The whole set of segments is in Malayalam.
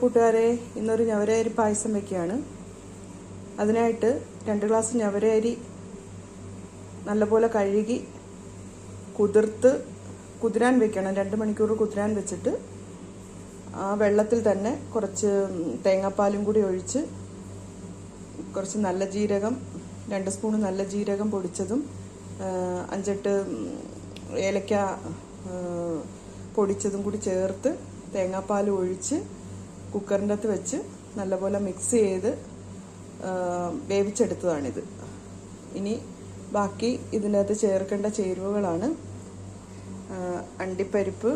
കൂട്ടുകാരെ ഇന്നൊരു ഞവരയരി പായസം വെക്കുകയാണ്. അതിനായിട്ട് രണ്ട് ഗ്ലാസ് ഞവരയരി നല്ലപോലെ കഴുകി കുതിർത്ത് കുതിരാൻ വെക്കണം. രണ്ട് മണിക്കൂർ കുതിരാൻ വെച്ചിട്ട് ആ വെള്ളത്തിൽ തന്നെ കുറച്ച് തേങ്ങാപ്പാലും കൂടി ഒഴിച്ച് കുറച്ച് നല്ല ജീരകം രണ്ട് സ്പൂൺ നല്ല ജീരകം പൊടിച്ചതും അഞ്ചെട്ട് ഏലക്ക പൊടിച്ചതും കൂടി ചേർത്ത് തേങ്ങാപ്പാൽ ഒഴിച്ച് കുക്കറിന്റെ അകത്ത് വെച്ച് നല്ലപോലെ മിക്സ് ചെയ്ത് വേവിച്ചെടുത്തതാണിത്. ഇനി ബാക്കി ഇതിനകത്ത് ചേർക്കേണ്ട ചേരുവകളാണ് അണ്ടിപ്പരിപ്പ്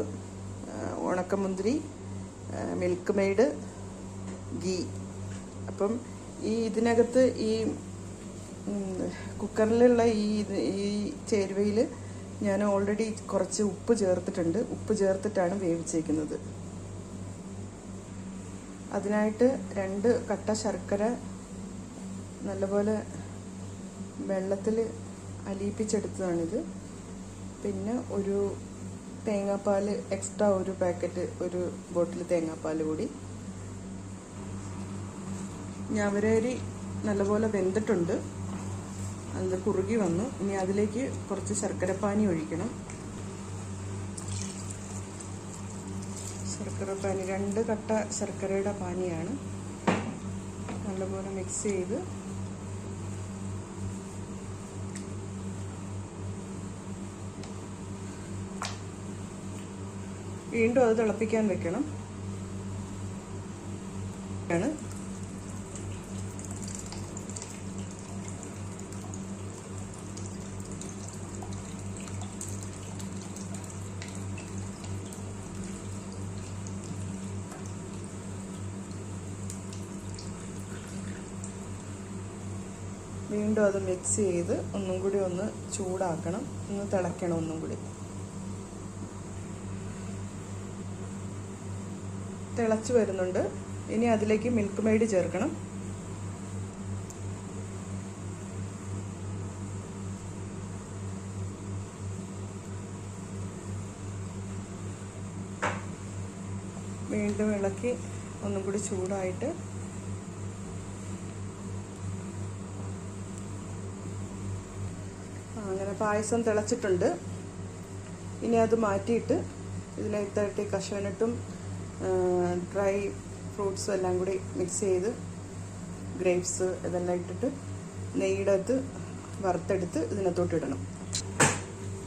ഉണക്കമുന്തിരി മിൽക്ക് മെയ്ഡ് ഗീ. അപ്പം ഈ ഇതിനകത്ത് ഈ കുക്കറിലുള്ള ഈ ഈ ചേരുവയിൽ ഞാൻ ഓൾറെഡി കുറച്ച് ഉപ്പ് ചേർത്തിട്ടുണ്ട്. ഉപ്പ് ചേർത്തിട്ടാണ് വേവിച്ചേക്കുന്നത്. അതിനായിട്ട് രണ്ട് കട്ട ശർക്കര നല്ലപോലെ വെള്ളത്തിൽ അലിയിപ്പിച്ചെടുത്തതാണിത്. പിന്നെ ഒരു തേങ്ങാപ്പാൽ എക്സ്ട്രാ ഒരു പാക്കറ്റ് ഒരു ബോട്ടിൽ തേങ്ങാപ്പാൽ കൂടി. ഞവരരി നല്ലപോലെ വെന്തിട്ടുണ്ട്. അത് കുറുകി വന്നു. ഇനി അതിലേക്ക് കുറച്ച് ശർക്കരപ്പാനി ഒഴിക്കണം. ശർക്കര പാനി രണ്ട് കട്ട ശർക്കരയുടെ പാനിയാണ്. നല്ലപോലെ മിക്സ് ചെയ്ത് വീണ്ടും അത് തിളപ്പിക്കാൻ വെക്കണം. ആണ്. വീണ്ടും അത് മിക്സ് ചെയ്ത് ഒന്നും കൂടി ഒന്ന് ചൂടാക്കണം. ഒന്ന് തിളയ്ക്കണം ഒന്നും കൂടി. തിളച്ച് വരുന്നുണ്ട്. ഇനി അതിലേക്ക് മിൽക്ക് മെയ്ഡ് ചേർക്കണം. വീണ്ടും ഇളക്കി ഒന്നും കൂടി ചൂടായിട്ട് അങ്ങനെ പായസം തിളച്ചിട്ടുണ്ട്. ഇനി അത് മാറ്റിയിട്ട് ഇതിനകത്തായിട്ട് കശുവനട്ടും ഡ്രൈ ഫ്രൂട്ട്സ് എല്ലാം കൂടി മിക്സ് ചെയ്ത് ഗ്രേപ്സ് ഇതെല്ലാം ഇട്ടിട്ട് നെയ്യുടെ അകത്ത് വറുത്തെടുത്ത് ഇതിനകത്തോട്ട് ഇടണം.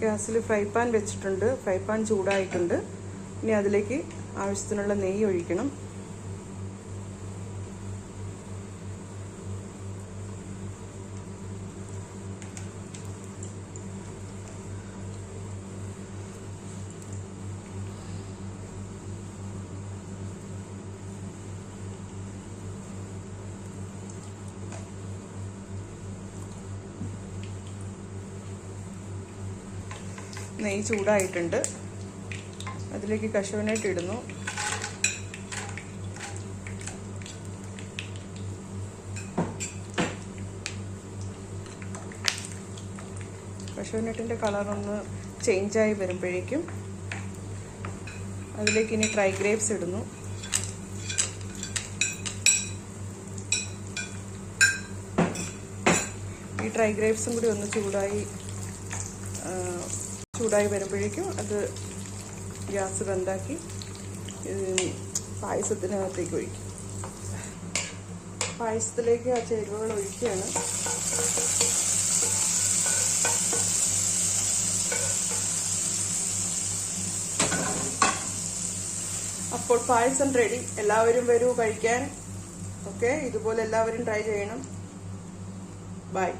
ഗ്യാസിൽ ഫ്രൈ പാൻ വെച്ചിട്ടുണ്ട്. ഫ്രൈ പാൻ ചൂടായിട്ടുണ്ട്. ഇനി അതിലേക്ക് ആവശ്യത്തിനുള്ള നെയ്യ് ഒഴിക്കണം നെയ്യ് ചൂടായിട്ടുണ്ട്. അതിലേക്ക് കശുവനായിട്ട് ഇടുന്നു. കശുവനട്ടിന്റെ കളറൊന്ന് ചേഞ്ചായി വരുമ്പോഴേക്കും അതിലേക്ക് ഇനി ഡ്രൈ ഗ്രേപ്സ് ഇടുന്നു. ഈ ഡ്രൈ ഗ്രേപ്സും കൂടി ഒന്ന് ചൂടായി ചൂടായി വരുമ്പോഴേക്കും അത് ഗ്യാസ് ബന്ധാക്കി പായസത്തിനകത്തേക്ക് ഒഴിക്കും. പായസത്തിലേക്ക് ആ ചേരുവകൾ ഒഴിക്കുകയാണ്. അപ്പോൾ പായസം റെഡി. എല്ലാവരും വരൂ കഴിക്കാൻ. ഓക്കെ ഇതുപോലെ എല്ലാവരും ട്രൈ ചെയ്യണം. ബൈ.